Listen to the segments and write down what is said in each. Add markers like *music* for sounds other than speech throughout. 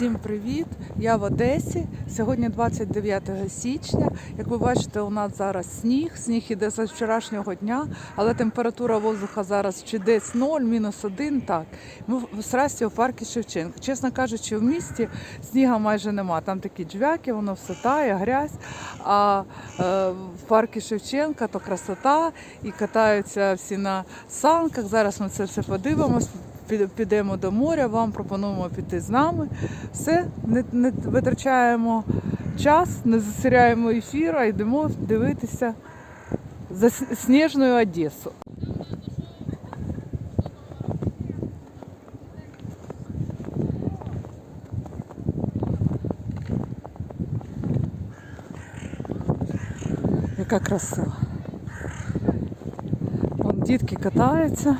Всім привіт! Я в Одесі. Сьогодні 29 січня. Як ви бачите, у нас зараз сніг. Сніг іде з вчорашнього дня, але температура воздуха зараз чи десь 0, мінус 1. Так. Ми в Срасті у парку Шевченка. Чесно кажучи, в місті сніга майже нема. Там такі джвяки, воно все тає, грязь. А е, в парку Шевченка то красота і катаються всі на санках. Зараз ми це все подивимось. Піде- Підемо до моря, вам пропонуємо піти з нами. Все, не, не витрачаємо час, не засиряємо ефір, а йдемо дивитися за сніжною Одесу. Яка краса. Вон дітки катаються.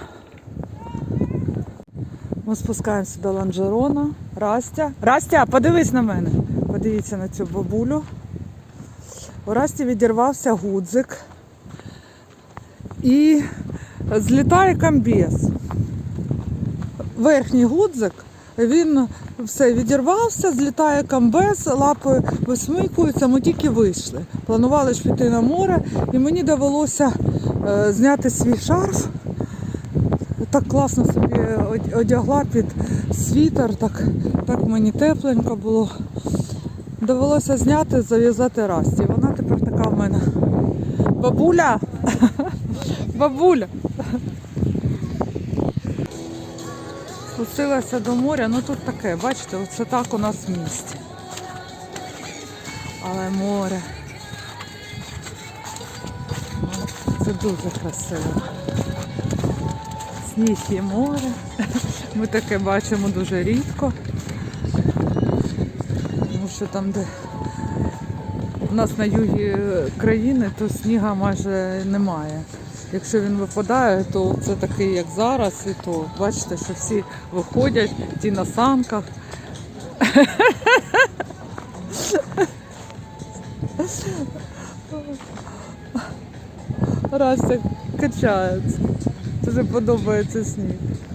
Ми спускаємося до ланжерона. Растя. Растя, подивись на мене. Подивіться на цю бабулю. У Расті відірвався гудзик. І злітає камбіз. Верхній гудзик, він все відірвався, злітає камбез, лапи висмикуються, ми тільки вийшли. Планували ж піти на море, і мені довелося е, зняти свій шарф так класно собі одягла під світер, так, так мені тепленько було. Довелося зняти, зав'язати расті. Вона тепер така в мене. Бабуля! *laughs* Бабуля! Спустилася до моря, ну тут таке, бачите, оце так у нас в місті. Але море. Це дуже красиво. І море. Ми таке бачимо дуже рідко. Тому що там, де у нас на югі країни, то сніга майже немає. Якщо він випадає, то це такий, як зараз, і то бачите, що всі виходять, ті на санках. Растя качається. Дуже подобається сніг.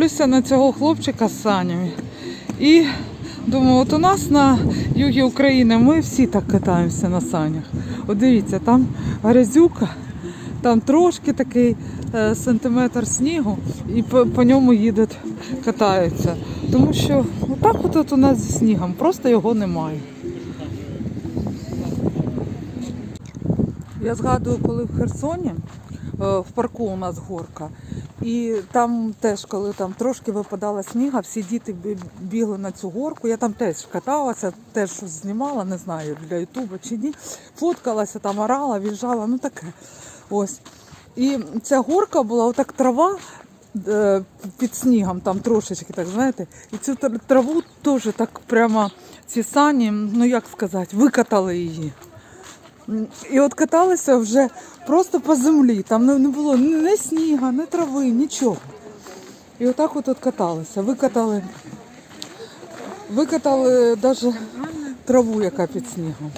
Дивлюся на цього хлопчика з санями. І думаю, от у нас на югі України ми всі так катаємося на санях. От дивіться, там грязюка, там трошки такий е, сантиметр снігу, і по, по ньому їдуть, катаються. Тому що отак от, от у нас зі снігом, просто його немає. Я згадую, коли в Херсоні, е, в парку у нас горка, і там теж, коли там трошки випадала сніга, всі діти бігли на цю горку. Я там теж каталася, теж щось знімала, не знаю, для Ютуба чи ні. Фоткалася, там орала, в'їжджала, ну таке. Ось. І ця горка була, отак трава е, під снігом, там трошечки, так знаєте. І цю тр- траву теж так прямо ці сані, ну як сказати, викатали її. І от каталися вже просто по землі. Там не, було ні сніга, ні трави, нічого. І отак от, от каталися. Викатали, викатали навіть траву, яка під снігом.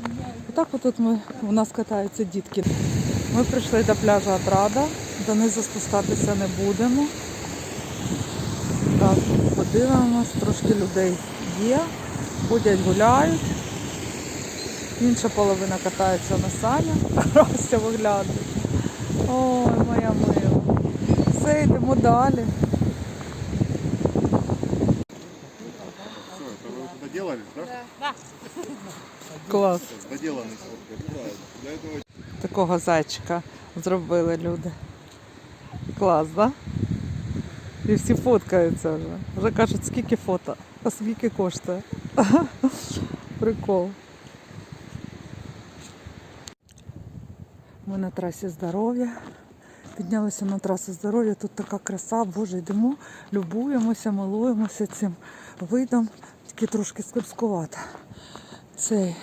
Отак от, от ми, у нас катаються дітки. Ми прийшли до пляжу Атрада, донизу спускатися не будемо. Так, подивимось, трошки людей є, ходять, гуляють. Інша половина катається на санях, *laughs* Ростя виглядає. Ой, моя мила. Все, йдемо далі. Что, это вы вот это делали, да? Клас. Доделанный сфоткать. Да, для этого Такого зайчика зробили люди. Клас, да? І всі фоткаються вже. Вже кажуть, скільки фото, а скільки коштує. *laughs* Прикол. Ми на трасі здоров'я. Піднялися на трасу здоров'я. Тут така краса, боже, йдемо, любуємося, милуємося цим видом. Тільки трошки скользкувато. Цей.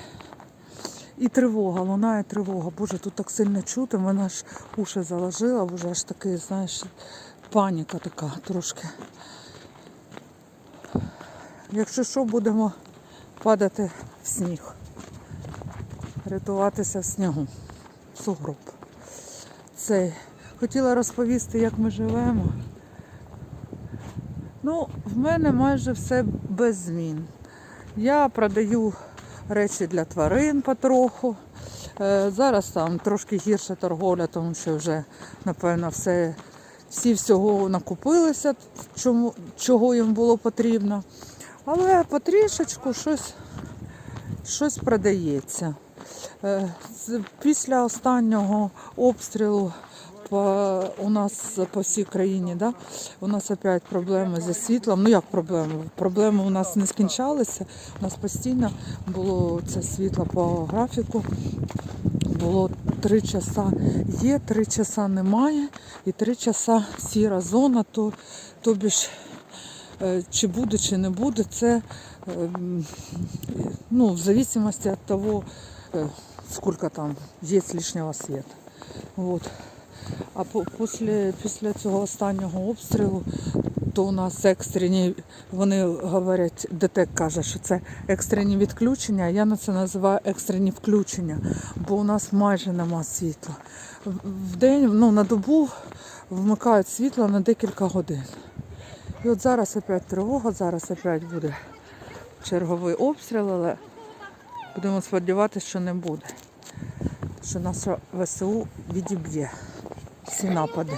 І тривога, лунає тривога. Боже, тут так сильно чути, мене аж уші заложила, боже, аж такий, знаєш, паніка така трошки. Якщо що, будемо падати в сніг. Рятуватися в снігу. Сугроб. Цей. Хотіла розповісти, як ми живемо. Ну, в мене майже все без змін. Я продаю речі для тварин потроху. Е, Зараз там трошки гірша торговля, тому що вже, напевно, все, всі всього накупилися, чому, чого їм було потрібно. Але потрішечку щось, щось продається. Е, Після останнього обстрілу по, у нас по всій країні, да, у нас опять проблеми зі світлом. Ну як проблеми? Проблеми у нас не скінчалися. У нас постійно було це світло по графіку. Було три часа є, три часа немає, і три часа сіра зона, то, тобі ж е, чи буде, чи не буде, це е, ну, в зависимости от того, сколько там є лишнього света. Вот. А після, після цього останнього обстрілу, то у нас екстрені, вони говорять, ДТЕК каже, що це екстрені відключення, я на це називаю екстрені включення, бо у нас майже нема світла. В день, ну, на добу вмикають світло на декілька годин. І от зараз опять тривога, зараз опять буде черговий обстріл, але будемо сподіватися, що не буде. Що наша ВСУ відіб'є всі напади.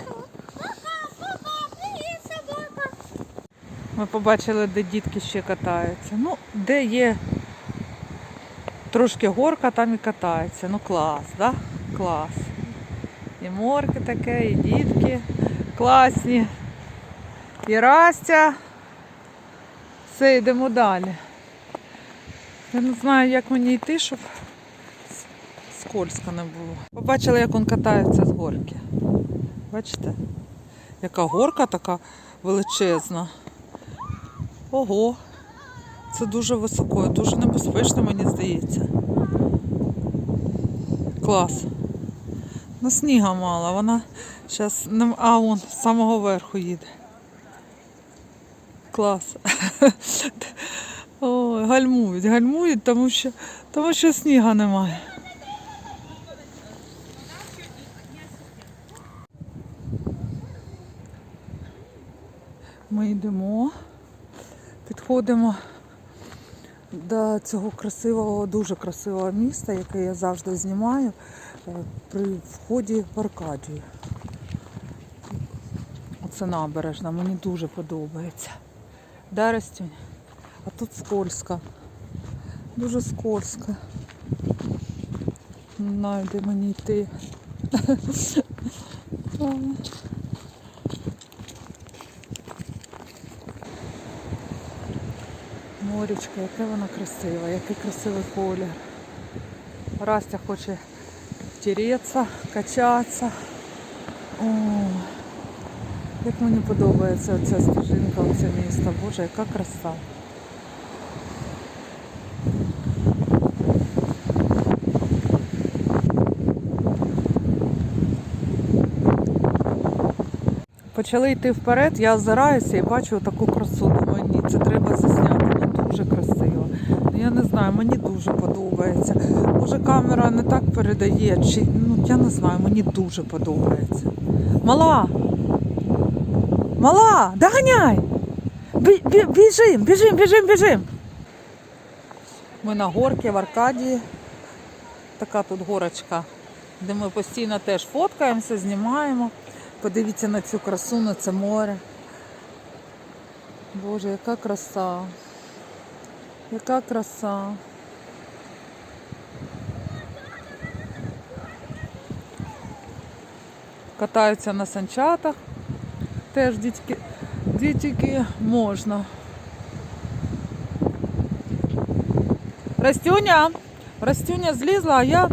Ми побачили, де дітки ще катаються. Ну, де є трошки горка, там і катаються. Ну клас, да? Клас. І морки таке, і дітки класні. І Растя. Все, йдемо далі. Я не знаю, як мені йти, щоб скользко не було. Побачила, як він катається з горки. Бачите? Яка горка така величезна. Ого. Це дуже високо, дуже небезпечно, мені здається. Клас. Ну, сніга мало, вона зараз. А, вон, з самого верху їде. Клас. *laughs* Ой, гальмують, гальмують, тому що, тому що сніга немає. Ми йдемо, підходимо до цього красивого, дуже красивого міста, яке я завжди знімаю е, при вході в Аркадію. Оце набережна, мені дуже подобається. Да, Растюнь? А тут скользко. Дуже скользко. Не знаю, де мені йти. Морічка, яке вона красива, який красивий колір. Растя хоче втереться, качатися. О, як мені подобається ця стежинка, оце місто. Боже, яка краса. Почали йти вперед, я озираюся і бачу таку красу. Думаю, ні, це треба засняти. Ну дуже красиво. Ну, я не знаю, мені дуже подобається. Може камера не так передає, чи ну я не знаю, мені дуже подобається. Мала! Мала! Доганяй! Бі- бі- Біжим, біжим, біжим, біжим. Ми на горці в Аркадії. Така тут горочка, де ми постійно теж фоткаємося, знімаємо. Подивіться на цю красу, на це море. Боже, яка краса. Яка краса. Катаються на санчатах. Теж дітки, дітки можна. Растюня, Растюня злізла, а я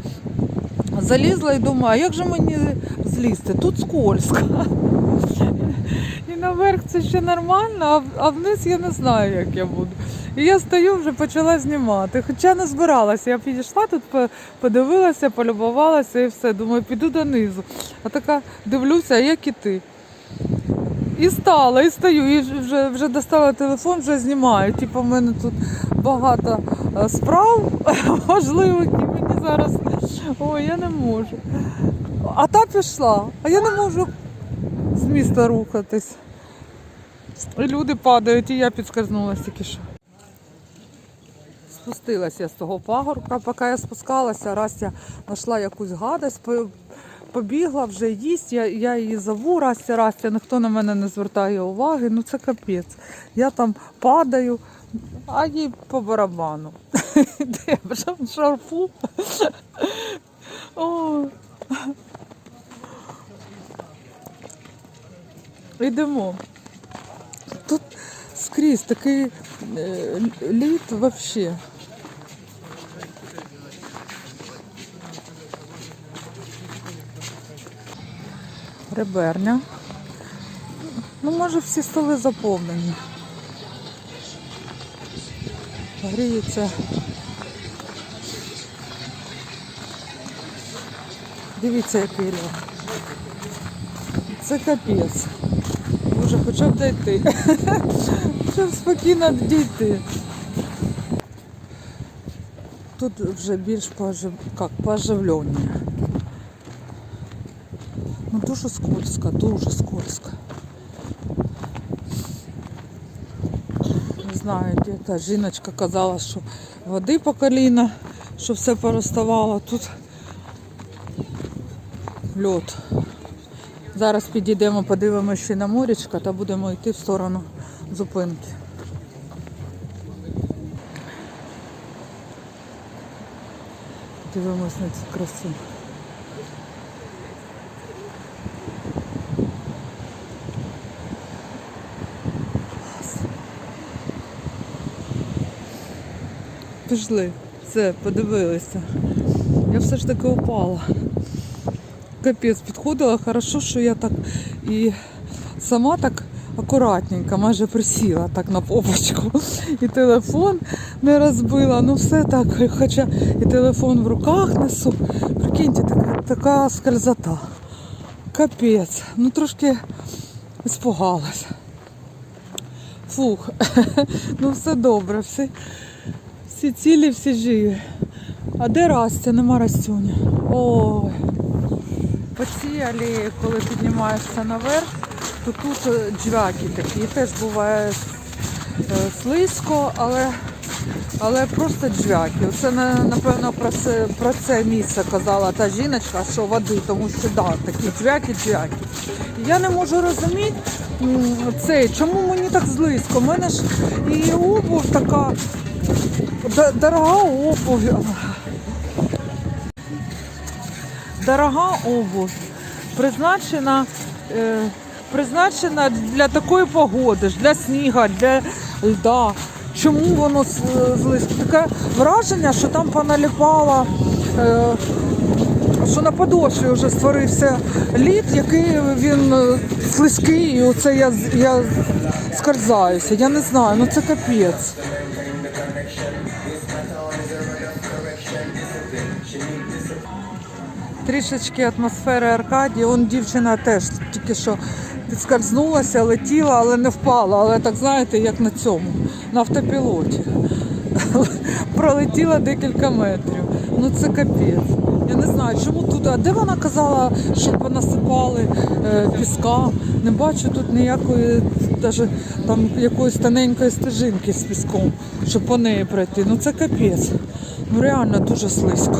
Залізла і думаю, а як же мені злізти? Тут скользко. І наверх це ще нормально, а вниз я не знаю, як я буду. І я стою, вже почала знімати. Хоча не збиралася. Я підійшла тут, подивилася, полюбувалася і все. Думаю, піду донизу. А така дивлюся, а як іти. І стала, і стою, і вже, вже достала телефон, вже знімаю. Типу, в мене тут багато е, справ *laughs* важливих, і зараз. Ой, я не можу. А та пішла, а я не можу з міста рухатись. Люди падають, і я підскользнулася тільки що. Спустилася я з того пагорка, поки я спускалася, раз я знайшла якусь гадость, побігла вже їсть, я, я її зову, Растя, Растя, ніхто на мене не звертає уваги, ну це капець. Я там падаю, а їй по барабану. Де вже в шарфу. Йдемо. Тут скрізь такий е, лід взагалі. Реберня. Ну, може, всі столи заповнені. Гріється. Дивіться, який ряд. Це капець. Боже, хоча б дійти. *laughs* Щоб спокійно дійти. Тут вже більш пожив... как, поживлення. Ну дуже скользко, дуже скользко. Знаю, де жіночка казала, що води по коліна, що все пороставало. Тут льот. Зараз підійдемо, подивимося ще на морічка та будемо йти в сторону зупинки. Дивимось на цю красу. Пішли, все, подивилися. Я все ж таки упала. Капець підходила, хорошо, що я так і сама так акуратненько, майже присіла так на попочку. І телефон не розбила. Ну все так, хоча і телефон в руках несу. Прикиньте, така, така скользота. Капець. Ну трошки спугалась. Фух, *laughs* ну все добре, всі, всі цілі, всі живі. А де Растя? Нема Растюня. Ой. По цій алеї, коли піднімаєшся наверх, то тут е, джваки такі. Теж буває е, слизько, але, але просто джвяки. Це напевно про це, про це місце казала та жіночка, що води, тому що да, такі джвяки, джвяки. Я не можу розуміти м, це, чому мені так злизько. У мене ж і обув така дорога обув. дорога обувь, призначена, е, призначена для такої погоди, для сніга, для льда. Чому воно з- Таке враження, що там поналіпало, е, що на подошві вже створився лід, який він е, слизький, і оце я, я скользаюся. Я не знаю, ну це капець. Трішечки атмосфери Аркадії. Он дівчина теж тільки що підскользнулася, летіла, але не впала. Але так знаєте, як на цьому, на автопілоті. *laughs* Пролетіла декілька метрів. Ну це капець. Я не знаю, чому туди. А де вона казала, щоб понасипали е, піска? Не бачу тут ніякої, навіть там якоїсь тоненької стежинки з піском, щоб по неї пройти. Ну це капець. Ну реально дуже слизько.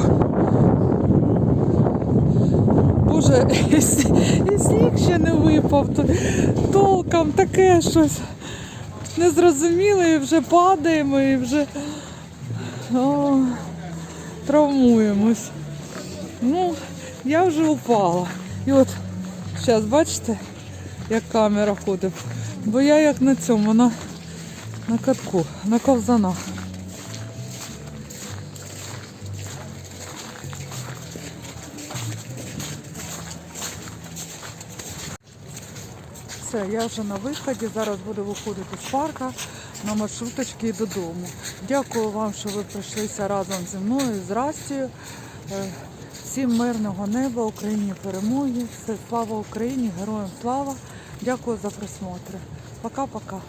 Боже, *laughs* і сніг ще не випав. Толком таке щось незрозуміле, і вже падаємо, і вже о, травмуємось. Ну, я вже упала. І от зараз бачите, як камера ходить. Бо я як на цьому, на, на катку, на ковзанах. Все, я вже на виході. Зараз буду виходити з парка на маршруточки і додому. Дякую вам, що ви прийшлися разом зі мною, з Растією. Е, Всім мирного неба, Україні перемоги. Все, слава Україні, героям слава. Дякую за просмотр. Пока-пока.